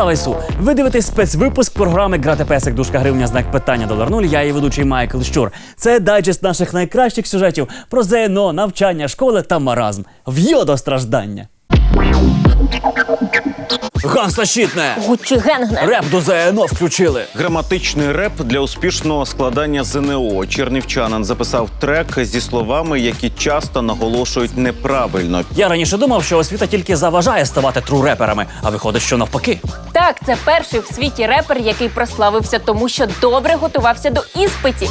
Слава Ісу! Ви дивитесь спецвипуск програми Грати песик дужка гривня знак питання долар нуль. Я її ведучий Майкл Щур. Це дайджест наших найкращих сюжетів про ЗНО, навчання, школи та маразм. В'йо до страждання. Ганса щитне! Гуччі Генгне. Реп до ЗНО включили. Граматичний реп для успішного складання ЗНО. Чернівчанин записав трек зі словами, які часто наголошують неправильно. Я раніше думав, що освіта тільки заважає ставати тру-реперами, а виходить, що навпаки. Так, це перший в світі репер, який прославився тому, що добре готувався до іспитів.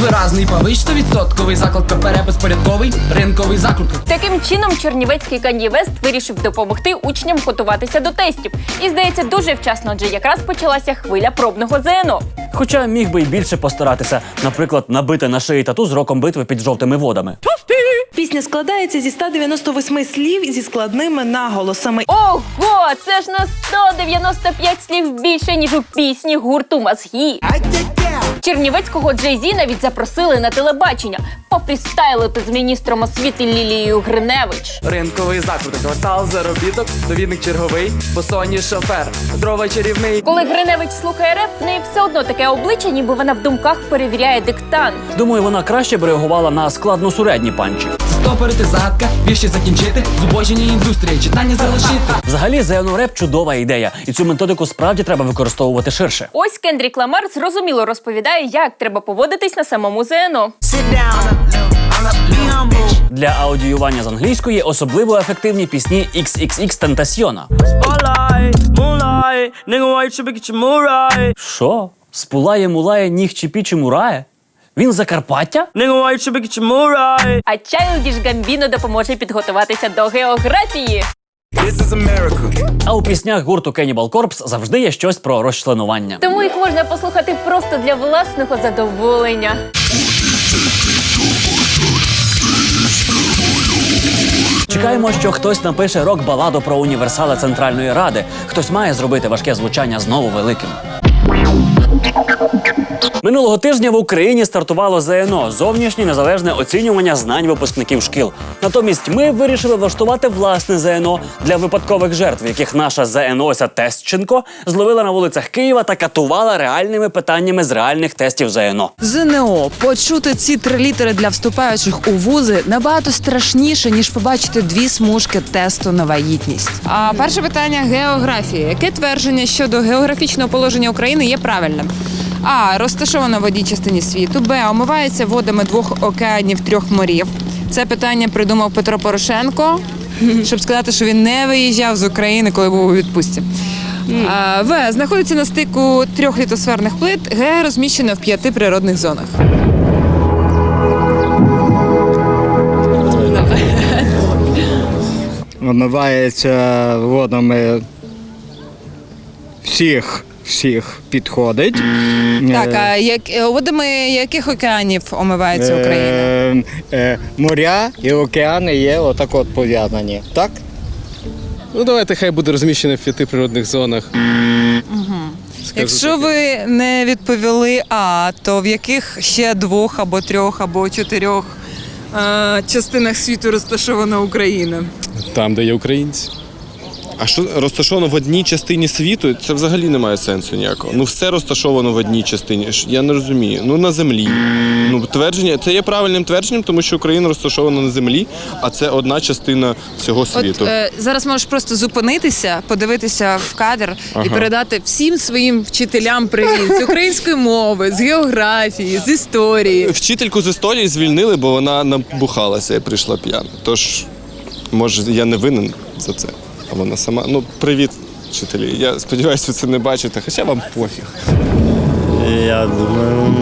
Виразний павич, 100% заклад КПР безпорядковий, ринковий заклик. Таким чином, чернівецький Кан'є Вест вирішив допомогти учням готуватися до тестів. І здається, дуже вчасно, адже якраз почалася хвиля пробного ЗНО. Хоча міг би й більше постаратися, наприклад, набити на шиї тату з роком битви під жовтими водами. Пісня складається зі 198 слів зі складними наголосами. Ого, це ж на 195 слів більше, ніж у пісні гурту Мазгі. Чернівецького Джей-Зі навіть запросили на телебачення пофрістайлити з міністром освіти Лілією Гриневич. Ринковий заклик, квартал, заробіток, довідник черговий, посоні шофер, дрова чарівний. Коли Гриневич слухає реп, в неї все одно таке обличчя, ніби вона в думках перевіряє диктант. Думаю, вона краще б реагувала на складно-сурядні панчі. Стопорити загадка, вірші закінчити, зубоження індустрії, читання залишити. Взагалі, ЗНО реп чудова ідея, і цю методику справді треба використовувати ширше. Ось Кендрік Ламар зрозуміло розповідає, як треба поводитись на самому ЗНО. Для аудіювання з англійської особливо ефективні пісні XXX right? Що? Спулає мулає ніг чи пічі мурає? Він з Закарпаття? Get your? А Childish Gambino допоможе підготуватися до географії. А у піснях гурту Cannibal Corpse завжди є щось про розчленування. Тому їх можна послухати просто для власного задоволення. Чекаємо, що хтось напише рок-баладу про універсали Центральної Ради. Хтось має зробити важке звучання знову великим. Минулого тижня в Україні стартувало ЗНО зовнішнє незалежне оцінювання знань випускників шкіл. Натомість ми вирішили влаштувати власне ЗНО для випадкових жертв, яких наша ЗНОся Тестченко зловила на вулицях Києва та катувала реальними питаннями з реальних тестів ЗНО. ЗНО почути ці три літери для вступаючих у вузи набагато страшніше ніж побачити дві смужки тесту на вагітність. А перше питання географія. Яке твердження щодо географічного положення України є правильним? А. Розташована в одній частині світу. Б. Омивається водами двох океанів трьох морів. Це питання придумав Петро Порошенко, щоб сказати, що він не виїжджав з України, коли був у відпустці. А, В. Знаходиться на стику трьох літосферних плит. Г. Розміщена в п'яти природних зонах. омивається водами всіх, всіх підходить. Так, а як е, водами яких океанів омивається Україна? Е, е, моря і океани є отак от пов'язані. Так? Ну, давайте хай буде розміщене в п'яти природних зонах. Скажу Якщо таке. ви не відповіли А, то в яких ще двох або трьох або чотирьох е, частинах світу розташована Україна? Там, де є українці. А що розташовано в одній частині світу, це взагалі не має сенсу ніякого. Ну все розташовано в одній частині. Я не розумію. Ну на землі. Ну твердження це є правильним твердженням, тому що Україна розташована на землі, а це одна частина цього світу. От е, зараз можеш просто зупинитися, подивитися в кадр і передати всім своїм вчителям привіт з української мови, з географії, з історії. Вчительку з історії звільнили, бо вона набухалася і прийшла п'яна. Тож, може, я не винен за це. А вона сама. Ну, привіт, вчителі. Я сподіваюся, ви це не бачите, хоча вам пофіг. Я думаю,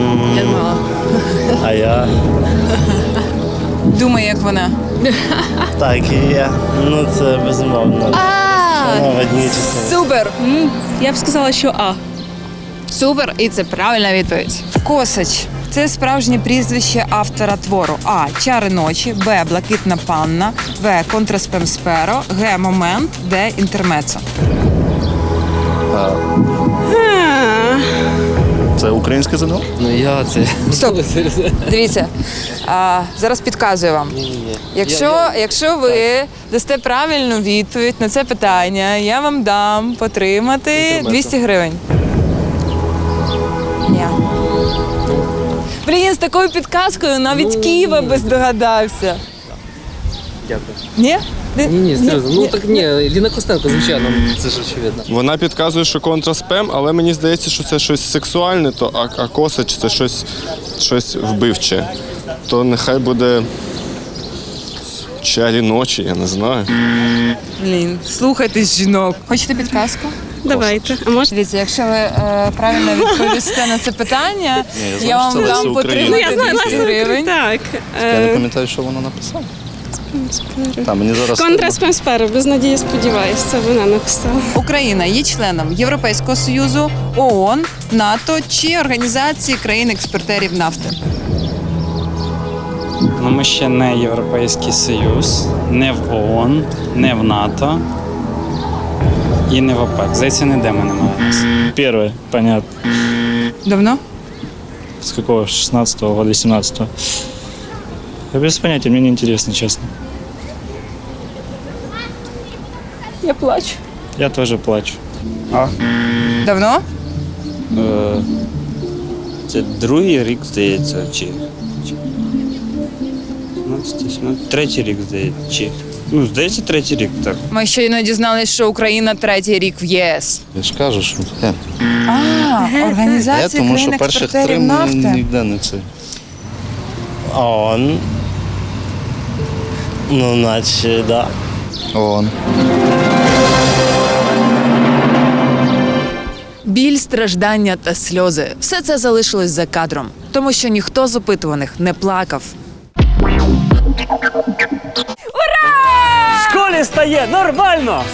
а я Думай, як вона. так і я. Ну це безумовно. Вона в одній частині. Супер! Я б сказала, що А. Супер, і це правильна відповідь. Косач. Це справжнє прізвище автора твору. А. Чари ночі, Б. Блакитна панна, В. Контраспем сперо, Г. Момент, Д. Інтермецо. Це Це українське ЗНО? Ну я це. Стоп. Дивіться, а, зараз підказую вам. Якщо, якщо ви дасте правильну відповідь на це питання, я вам дам потримати 200 гривень. Блін, з такою підказкою навіть Києва би здогадався. Дякую. Ні? Ні, ні, серйозно. Ну так ні, Ліна Костенко, звичайно, це ж очевидно. Вона підказує, що контраспем, але мені здається, що це щось сексуальне, то а, а косач це щось, щось вбивче. То нехай буде чарі ночі, я не знаю. Блін, слухайтесь жінок. Хочете підказку? Давайте. А може? Дивіться, якщо ви е, правильно відповісте на це питання, я я, знаю, що вам це Леся дам Українка. потримати 200 гривень. Так. Я не пам'ятаю, що вона написала. Мені зараз Контраспенсперу, без надії сподіваюся, це вона написала. Україна є членом Європейського союзу, ООН, НАТО чи організації країн-експортерів нафти. Ну, ми ще не Європейський Союз, не в ООН, не в НАТО і не в ОПЕК. Здається, ніде ми немає нас. Первое, понятно. Давно? С какого? 16-го года, 17-го. Я без понятия, мне не интересно, честно. Я плачу. Я тоже плачу. Давно? Е, Це другий рік, здається, чи. чи- 17, 17, третій рік, здається, чи. Ну, здається, третій рік, так. Ми щойно дізналися, що Україна третій рік в ЄС. Я ж кажу, що е, А, е, організація тому що перших три країн-експортерів м, нафти. ніде не це. ООН. Ну, наче, да. ООН. Біль, страждання та сльози все це залишилось за кадром, тому що ніхто з опитуваних не плакав. В школі стає нормально!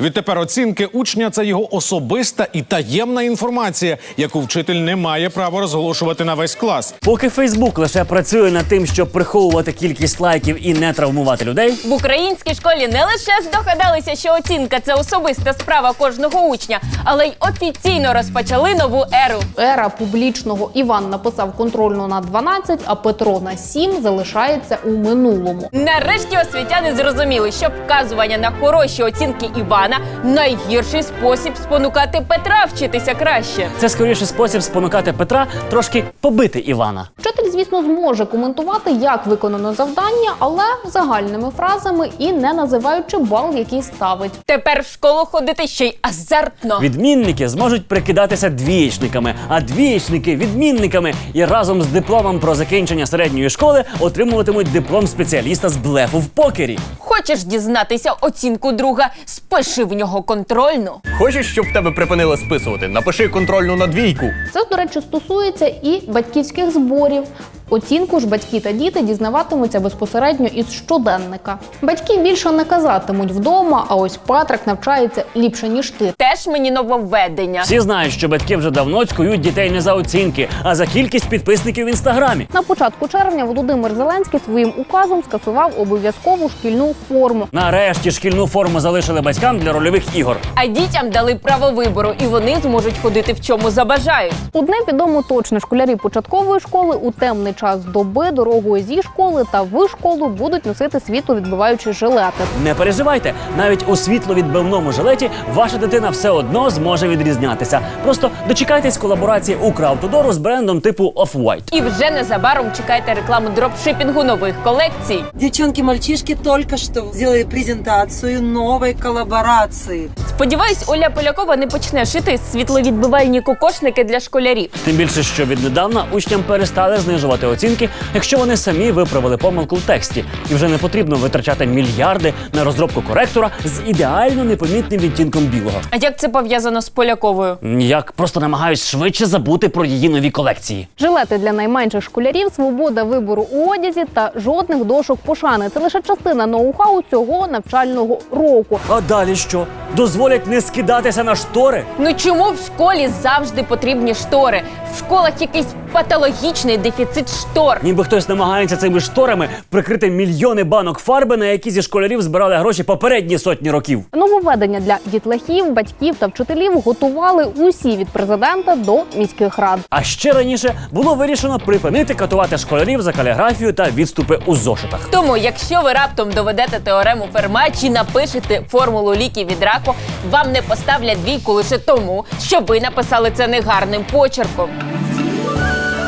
Відтепер оцінки учня це його особиста і таємна інформація, яку вчитель не має права розголошувати на весь клас. Поки Фейсбук лише працює над тим, щоб приховувати кількість лайків і не травмувати людей, В українській школі не лише здогадалися, що оцінка це особиста справа кожного учня, але й офіційно розпочали нову еру. Ера публічного Іван написав контрольну на 12, а Петро на 7 залишається у минулому. Нарешті освітяни зрозуміли, що вказування на хороші оцінки Івана найгірший спосіб спонукати Петра вчитися краще. це скоріше спосіб спонукати Петра трошки побити Івана. Вчитель, звісно, зможе коментувати, як виконано завдання, але загальними фразами і не називаючи бал, який ставить. Тепер в школу ходити ще й азартно. Відмінники зможуть прикидатися двієчниками, а двієчники відмінниками і разом з дипломом про закінчення середньої школи отримуватимуть диплом спеціаліста з блефу в покері. Хочеш дізнатися оцінку друга? Спиши в нього контрольну. Хочеш, щоб в тебе припинили списувати? Напиши контрольну на двійку. Це, до речі, стосується і батьківських зборів. Оцінку ж батьки та діти дізнаватимуться безпосередньо із щоденника. Батьки більше не казатимуть вдома, а ось Патрик навчається ліпше ніж ти. Теж мені нововведення. Всі знають, що батьки вже давно цькують дітей не за оцінки, а за кількість підписників в інстаграмі. На початку червня Володимир Зеленський своїм указом скасував обов'язкову шкільну форму. Нарешті шкільну форму залишили батькам для рольових ігор. А дітям дали право вибору, і вони зможуть ходити в чому забажають. Одне відомо точно школярі початкової школи у темний час доби дорогою зі школи та в школу будуть носити світловідбиваючі жилети. Не переживайте, навіть у світловідбивному жилеті ваша дитина все одно зможе відрізнятися. Просто дочекайтесь колаборації Укравтодору з брендом типу Off-White. І вже незабаром чекайте рекламу дропшипінгу нових колекцій. Девчонки, мальчишки только что сделали презентацию новой коллаборации. Сподіваюсь, Оля Полякова не почне шити світловідбивальні кокошники для школярів. Тим більше, що віднедавна учням перестали знижувати оцінки, якщо вони самі виправили помилку в тексті, і вже не потрібно витрачати мільярди на розробку коректора з ідеально непомітним відтінком білого. А як це пов'язано з Поляковою? Ніяк просто намагаюсь швидше забути про її нові колекції. Жилети для найменших школярів, свобода вибору у одязі та жодних дошок пошани. Це лише частина ноу-хау цього навчального року. А далі що? Дозволять не скидатися на штори? Ну чому в школі завжди потрібні штори? В школах якийсь патологічний дефіцит штор. Ніби хтось намагається цими шторами прикрити мільйони банок фарби, на які зі школярів збирали гроші попередні сотні років. Нововведення для дітлахів, батьків та вчителів готували усі від президента до міських рад. А ще раніше було вирішено припинити катувати школярів за каліграфію та відступи у зошитах. Тому, якщо ви раптом доведете теорему Ферма чи напишете формулу ліків від раку, вам не поставлять двійку лише тому, що ви написали це негарним почерком.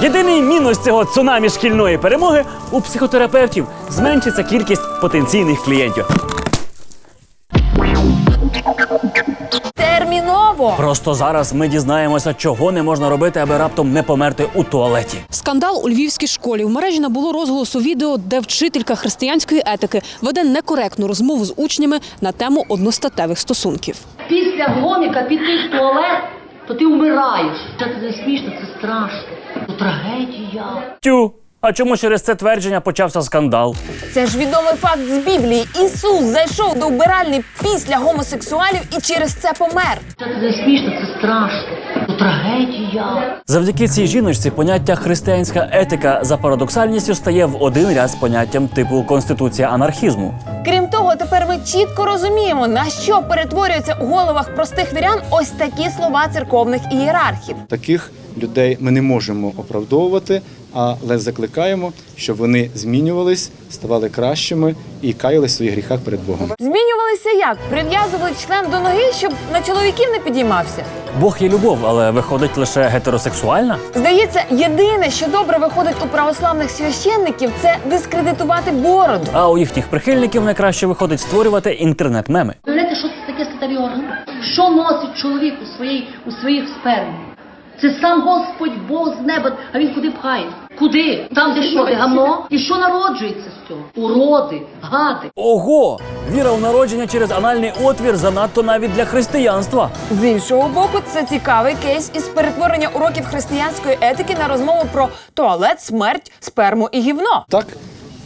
Єдиний мінус цього цунамі шкільної перемоги у психотерапевтів зменшиться кількість потенційних клієнтів. Терміново! Просто зараз ми дізнаємося, чого не можна робити, аби раптом не померти у туалеті. Скандал у львівській школі. В мережі набуло розголосу відео, де вчителька християнської етики веде некоректну розмову з учнями на тему одностатевих стосунків. Після гоміка піти в туалет, то ти вмираєш. Це не смішно, це страшно. Це трагедія. Тю. А чому через це твердження почався скандал? Це ж відомий факт з Біблії. Ісус зайшов до вбиральні після гомосексуалів і через це помер. Це не смішно, це страшно. Це трагедія. Завдяки цій жіночці поняття християнська етика за парадоксальністю стає в один ряд з поняттям типу конституція анархізму. Крім того, тепер ми чітко розуміємо, на що перетворюються у головах простих вірян ось такі слова церковних ієрархів. Таких людей ми не можемо оправдовувати, але закликаємо, щоб вони змінювались, ставали кращими і каялись в своїх гріхах перед Богом. Змінювалися як? Прив'язували член до ноги, щоб на чоловіків не підіймався. Бог є любов, але виходить лише гетеросексуальна. Здається, єдине, що добре виходить у православних священників, це дискредитувати бороду. А у їхніх прихильників найкраще виходить створювати інтернет-меми. Уявляєте, що це таке статеві органи? Що носить чоловік у своїй у своїх спермі? Це сам Господь Бог з неба, а він куди пхає? Куди? Там, де що, де гамно? І що народжується з цього? Уроди, гади. Ого! Віра у народження через анальний отвір занадто навіть для християнства. З іншого боку, це цікавий кейс із перетворення уроків християнської етики на розмову про туалет, смерть, сперму і гівно. Так,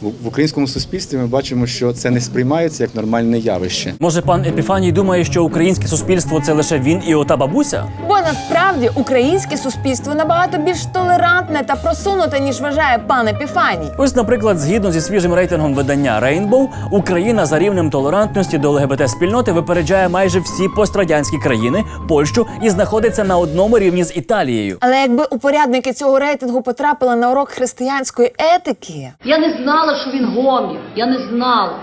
в українському суспільстві ми бачимо, що це не сприймається як нормальне явище. Може, пан Епіфаній думає, що українське суспільство це лише він і ота бабуся? Бо насправді українське суспільство набагато більш толерантне та просунуте, ніж вважає пан Епіфаній. Ось, наприклад, згідно зі свіжим рейтингом видання Rainbow, Україна за рівнем толерантності до ЛГБТ спільноти випереджає майже всі пострадянські країни, Польщу і знаходиться на одному рівні з Італією. Але якби упорядники цього рейтингу потрапили на урок християнської етики, Я не знала, що він гомів. Я не знала.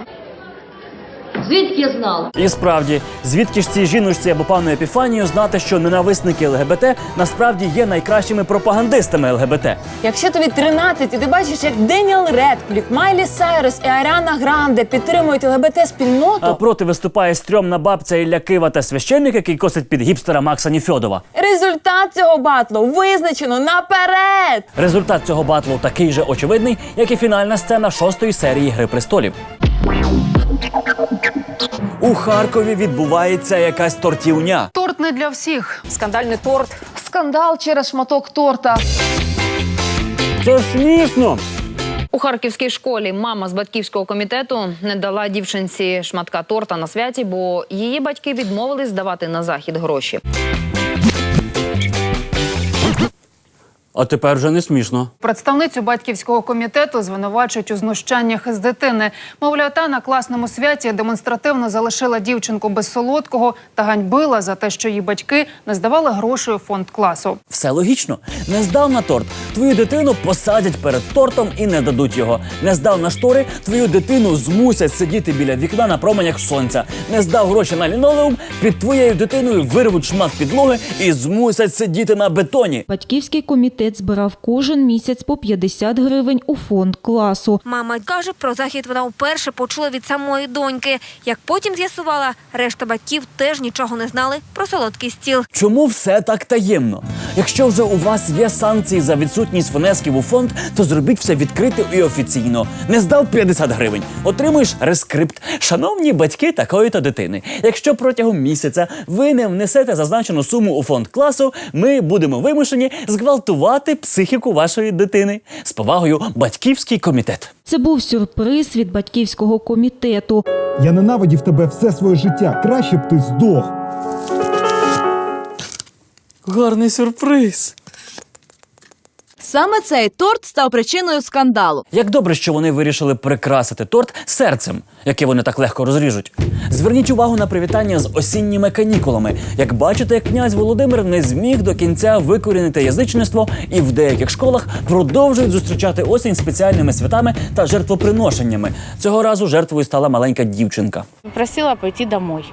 Звідки я знала? І справді, звідки ж цій жіночці або пану Епіфанію знати, що ненависники ЛГБТ насправді є найкращими пропагандистами ЛГБТ? якщо тобі 13 і ти бачиш, як Деніел Редкліф, Майлі Сайрус і Аріана Гранде підтримують ЛГБТ спільноту, А проти виступає стрьомна бабця Ілля Кива та священник, який косить під гіпстера Макса Ніфьодова. результат цього батлу визначено наперед. Результат цього батлу такий же очевидний, як і фінальна сцена шостої серії Гри престолів. У Харкові відбувається якась тортівня. Торт не для всіх. Скандальний торт. Скандал через шматок торта. Це смішно. У харківській школі мама з батьківського комітету не дала дівчинці шматка торта на святі, бо її батьки відмовились здавати на захід гроші. А тепер вже не смішно. Представницю батьківського комітету звинувачують у знущаннях із дитини. Мовляв, та на класному святі демонстративно залишила дівчинку без солодкого та ганьбила за те, що її батьки не здавали грошей у фонд класу. Все логічно. Не здав на торт. Твою дитину посадять перед тортом і не дадуть його. Не здав на штори, твою дитину змусять сидіти біля вікна на променях сонця. Не здав гроші на лінолеум, під твоєю дитиною вирвуть шмат підлоги і змусять сидіти на бетоні. Батьківський комітет збирав кожен місяць по 50 гривень у фонд класу. Мама каже, про захід вона вперше почула від самої доньки. Як потім з'ясувала, решта батьків теж нічого не знали про солодкий стіл. Чому все так таємно? Якщо вже у вас є санкції за відсутність внесків у фонд, то зробіть все відкрито і офіційно. Не здав 50 гривень, отримуєш рескрипт. Шановні батьки такої-то дитини. Якщо протягом місяця ви не внесете зазначену суму у фонд класу, ми будемо вимушені зґвалтувати психіку вашої дитини. З повагою, батьківський комітет. Це був сюрприз від батьківського комітету. Я ненавидів тебе все своє життя. Краще б ти здох. Гарний сюрприз. Саме цей торт став причиною скандалу. Як добре, що вони вирішили прикрасити торт серцем, яке вони так легко розріжуть. Зверніть увагу на привітання з осінніми канікулами. Як бачите, князь Володимир не зміг до кінця викорінити язичництво, і в деяких школах продовжують зустрічати осінь спеціальними святами та жертвоприношеннями. Цього разу жертвою стала маленька дівчинка. Просила пойти домой.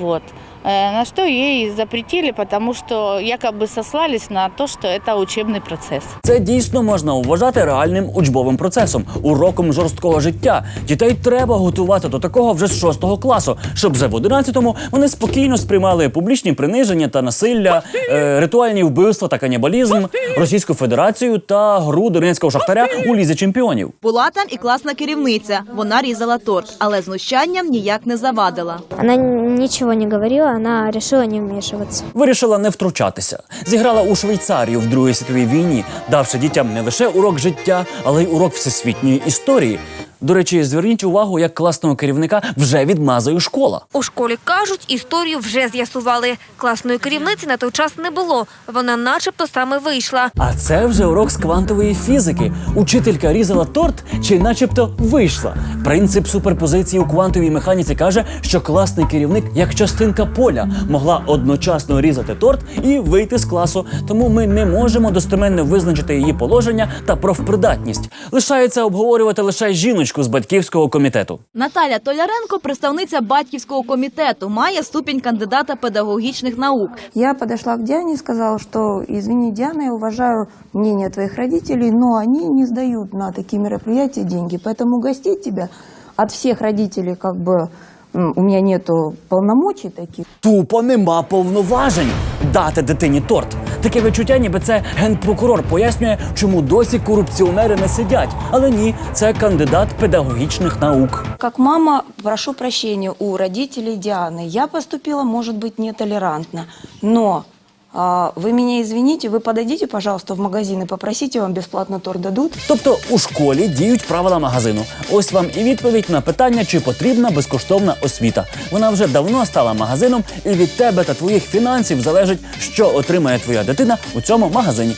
Вот. Э, На что ей запретили, потому что якобы сослались на то, что это учебный процесс. Це дійсно можна вважати реальним учбовим процесом, уроком жорсткого життя. Дітей треба готувати до такого вже з шостого класу, щоб вже в одинадцятому вони спокійно сприймали публічні приниження та насилля, е, ритуальні вбивства та канібалізм, Російську Федерацію та гру донецького шахтаря у лізі чемпіонів. Була там і класна керівниця. Вона різала торт, але знущанням ніяк не завадила. Она ничего не говорила, она решила не вмешиваться. Вирішила не втручатися. Зіграла у Швейцарію в Другій світовій війні, давши дітям не лише урок життя, але й урок всесвітньої історії. До речі, зверніть увагу, як класного керівника вже відмазує школа. У школі кажуть, історію вже з'ясували. Класної керівниці на той час не було. Вона начебто саме вийшла. А це вже урок з квантової фізики. Учителька різала торт чи начебто вийшла. Принцип суперпозиції у квантовій механіці каже, що класний керівник, як частинка поля, могла одночасно різати торт і вийти з класу. Тому ми не можемо достеменно визначити її положення та профпридатність. Лишається обговорювати лише жіночку з батьківського комітету. Наталя Толяренко, представниця батьківського комітету, має ступінь кандидата педагогічних наук. Я подошла к Діані і сказала, что, извини, Диана, я уважаю мнення твоих родителей, но они не сдают на такие мероприятия деньги, поэтому угостить тебя от всех родителей, как бы, м, у мене нету полномочий таких. Тупо нема повноважень дати дитині торт. Таке відчуття, ніби це генпрокурор пояснює, чому досі корупціонери не сидять. Але ні, це кандидат педагогічних наук. Как мама, прошу прощения у родителей Дианы. Я поступила, может быть, нетолерантно, но вы меня извините, вы подойдите, пожалуйста, в магазин и попросите, вам бесплатно торт дадут. Тобто у школі діють правила магазину. Ось вам і відповідь на питання, чи потрібна безкоштовна освіта. Вона вже давно стала магазином, і від тебе та твоїх фінансів залежить, що отримає твоя дитина у цьому магазині.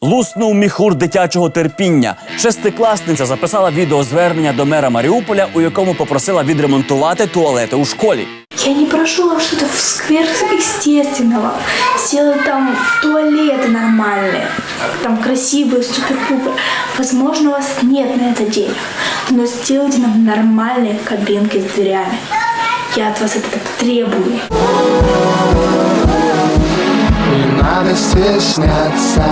Луснув міхур дитячого терпіння. Шестикласниця записала відеозвернення до мера Маріуполя, у якому попросила відремонтувати туалети у школі. Я не прошу вам что-то сверхъестественного. Сделать там туалеты нормальные, там красивые, супер-пупер. Возможно, у вас нет на это денег, но сделайте нам нормальные кабинки с дверями. Я от вас это требую. Не надо стесняться.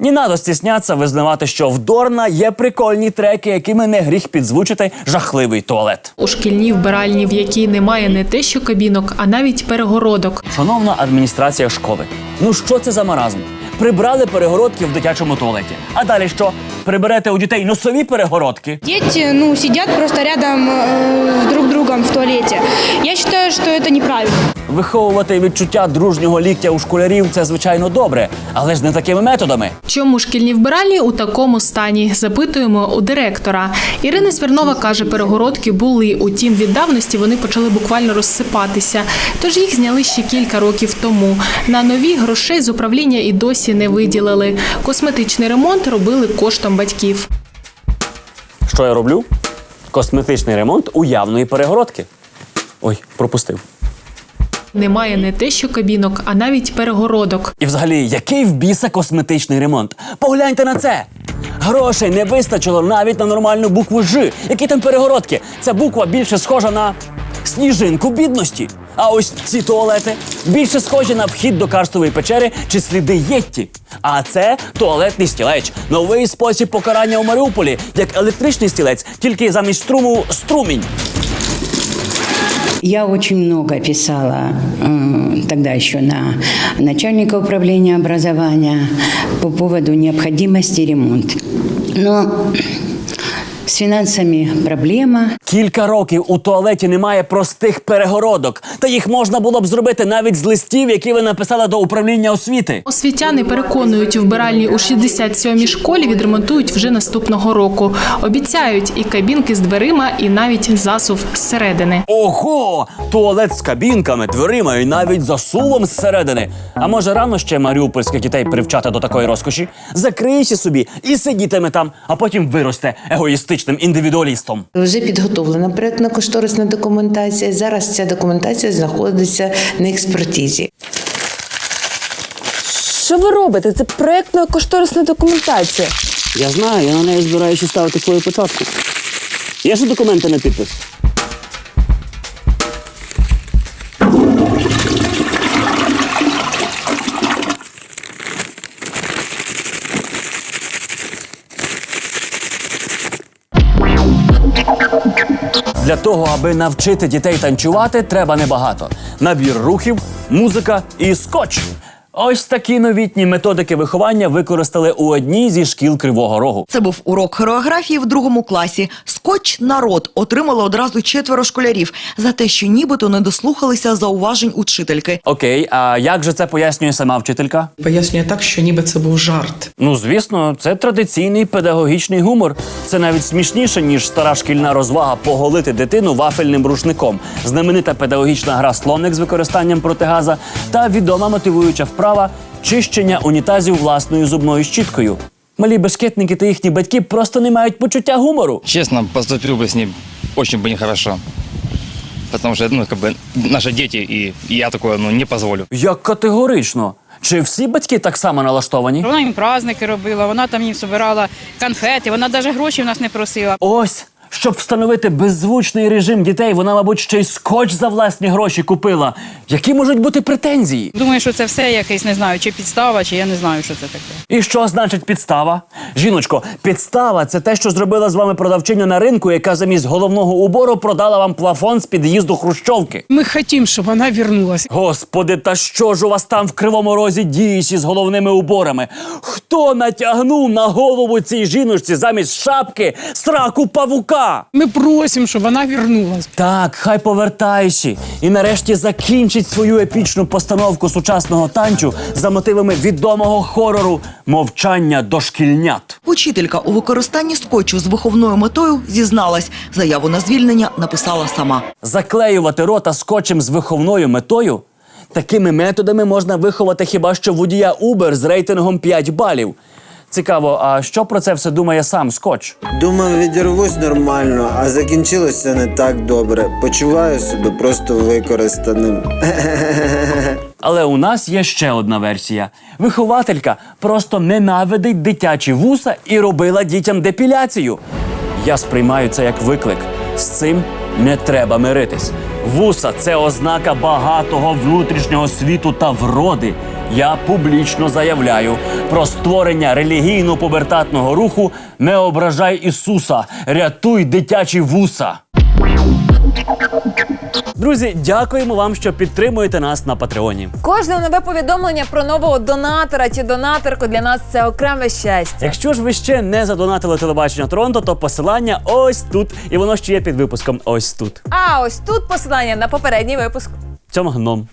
Ні надо стісняться визнавати, що в Дорна є прикольні треки, якими не гріх підзвучити жахливий туалет. У шкільній вбиральні, в якій немає не те, що кабінок, а навіть перегородок. Шановна адміністрація школи, ну що це за маразм? Прибрали перегородки в дитячому туалеті. А далі що? Приберете у дітей носові перегородки? Дети, ну, сидят просто рядом э, друг другом в туалете. Я считаю, что это неправильно. Виховувати відчуття дружнього ліктя у школярів це звичайно добре, але ж не такими методами. Чому шкільні вбиральні у такому стані? Запитуємо у директора. Ірина Свірнова каже, перегородки були. Утім, від давності вони почали буквально розсипатися. Тож їх зняли ще кілька років тому. На нові грошей з управління і досі не виділили. Косметичний ремонт робили коштом батьків. Що я роблю? Косметичний ремонт уявної перегородки. Ой, пропустив. Немає не те, що кабінок, а навіть перегородок. І взагалі, який в біса косметичний ремонт? Погляньте на це! Грошей не вистачило навіть на нормальну букву Ж. Які там перегородки? Ця буква більше схожа на сніжинку бідності. А ось ці туалети більше схожі на вхід до карстової печери чи сліди єтті. А це туалетний стілець. Новий спосіб покарання у Маріуполі, як електричний стілець, тільки замість струму струмінь. Я очень много писала тогда еще на начальника управления образования по поводу необходимости ремонта. Но С финансами проблема. Кілька років у туалеті немає простих перегородок, та їх можна було б зробити навіть з листів, які ви написали до управління освіти. Освітяни переконують, вбиральні у 67-й школі відремонтують вже наступного року. Обіцяють і кабінки з дверима, і навіть засув зсередини. Ого! Туалет з кабінками, дверима і навіть засувом зсередини. А може рано ще маріупольських дітей привчати до такої розкоші? Закрийся собі і сидітиме там, а потім виросте егоїстичним індивідуалістом. Вже підготовлена проєктно-кошторисна документація. Зараз ця документація знаходиться на експертизі. Що ви робите? Це проєктно-кошторисна документація. Я знаю, я на неї збираюся ставити свою початку. Є ще документи на підпис? Для того, аби навчити дітей танцювати, треба небагато: набір рухів, музика і скотч. Ось такі новітні методики виховання використали у одній зі шкіл Кривого Рогу. Це був урок хореографії в другому класі. Скотч народ отримали одразу четверо школярів за те, що нібито не дослухалися зауважень учительки. Окей, а як же це пояснює сама вчителька? Пояснює так, що ніби це був жарт. Ну, звісно, це традиційний педагогічний гумор. Це навіть смішніше, ніж стара шкільна розвага поголити дитину вафельним рушником, знаменита педагогічна гра слоник з використанням протигаза та відома мотивуюча вправа чищення унітазів власною зубною щіткою. Малі бешкетники та їхні батьки просто не мають почуття гумору. Честно, поступил бы с ним очень бы нехорошо. Потому что, ну, как бы, наши дети, и я такое, ну, не позволю. Як категорично. Чи всі батьки так само налаштовані? Вона їм праздники робила, вона там їм збирала конфети, вона навіть гроші в нас не просила. Ось, щоб встановити беззвучний режим дітей, вона, мабуть, ще й скотч за власні гроші купила. Які можуть бути претензії? Думаю, що це все якесь, не знаю, чи підстава, чи я не знаю, що це таке. І що значить підстава? Жіночко, підстава це те, що зробила з вами продавчиня на ринку, яка замість головного убору продала вам плафон з під'їзду Хрущовки. Мы хотим, чтобы она вернулась. Господи, та що ж у вас там в кривому розі діючі з головними уборами? Хто натягнув на голову цій жіночці замість шапки сраку павука? Мы просим, чтобы она вернулась. Так, хай повертайся і нарешті закінчить свою епічну постановку сучасного танцю за мотивами відомого хорору мовчання дошкільнят. Учителька у використанні скотчу з виховною метою зізналась. Заяву на звільнення написала сама. Заклеювати рота скотчем з виховною метою. Такими методами можна виховати хіба що водія Uber з рейтингом 5 балів. Цікаво, а що про це все думає сам скотч? Думав, відірвусь нормально, а закінчилося не так добре. Почуваю себе просто використаним. Але у нас є ще одна версія. Вихователька просто ненавидить дитячі вуса і робила дітям депіляцію. Я сприймаю це як виклик. З цим не треба миритись. Вуса це ознака багатого внутрішнього світу та вроди. Я публічно заявляю про створення релігійно-пубертатного руху Не ображай Ісуса, рятуй дитячі вуса. Друзі, дякуємо вам, що підтримуєте нас на Патреоні. Кожне нове повідомлення про нового донатора чи донаторку для нас це окреме щастя. Якщо ж ви ще не задонатили телебачення Торонто, то посилання ось тут, і воно ще є під випуском ось тут. А ось тут посилання на попередній випуск. Цьому гном.